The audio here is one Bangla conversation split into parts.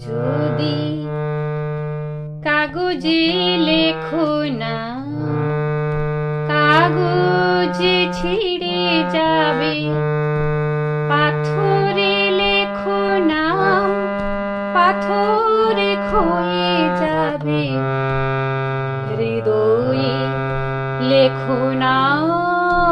যদি কাগজে লেখো না, কাগজে ছিঁড়ে যাবে। পাথরে লেখো নাম, পাথরে ক্ষয়ে যাবে। হৃদয়ে লেখো নাম।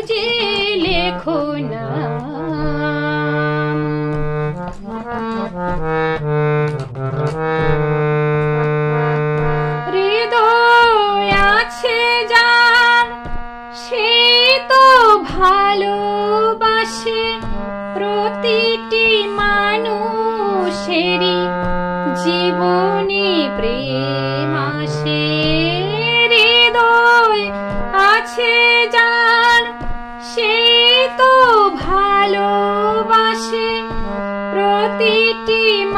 কাগজে লেখো না। আছে যার, সে তো ভালোবাসে। প্রতিটি মানুষেরই জীবনে প্রেম আসে। হৃদয় আছে যার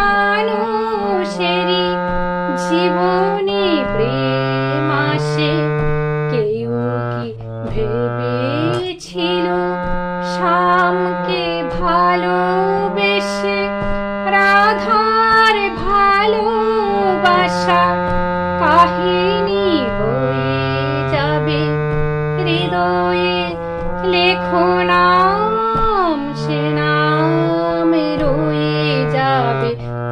মানুষেরই জীবনে প্রেম আসে। কেউ কি ভেবেছিল শ্যামকে ভালোবেসে? রাধার ভালোবাসা কাহিনী হয়ে যাবে। হৃদয়ে লেখো নাম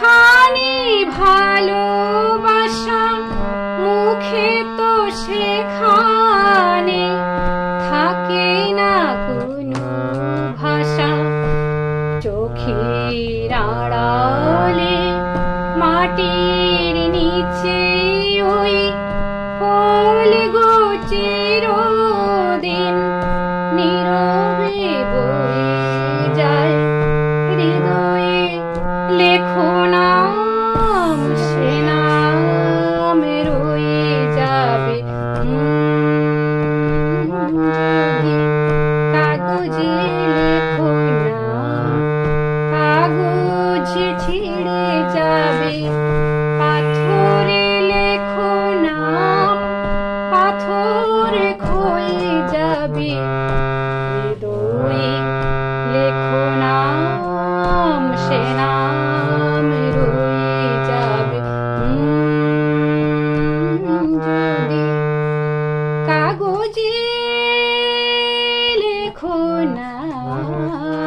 খানি ভালোবাসা মুখে তো সেখানে থাকে না কোনো ভাষা। চোখের আড়ালে মাটির নিচে now.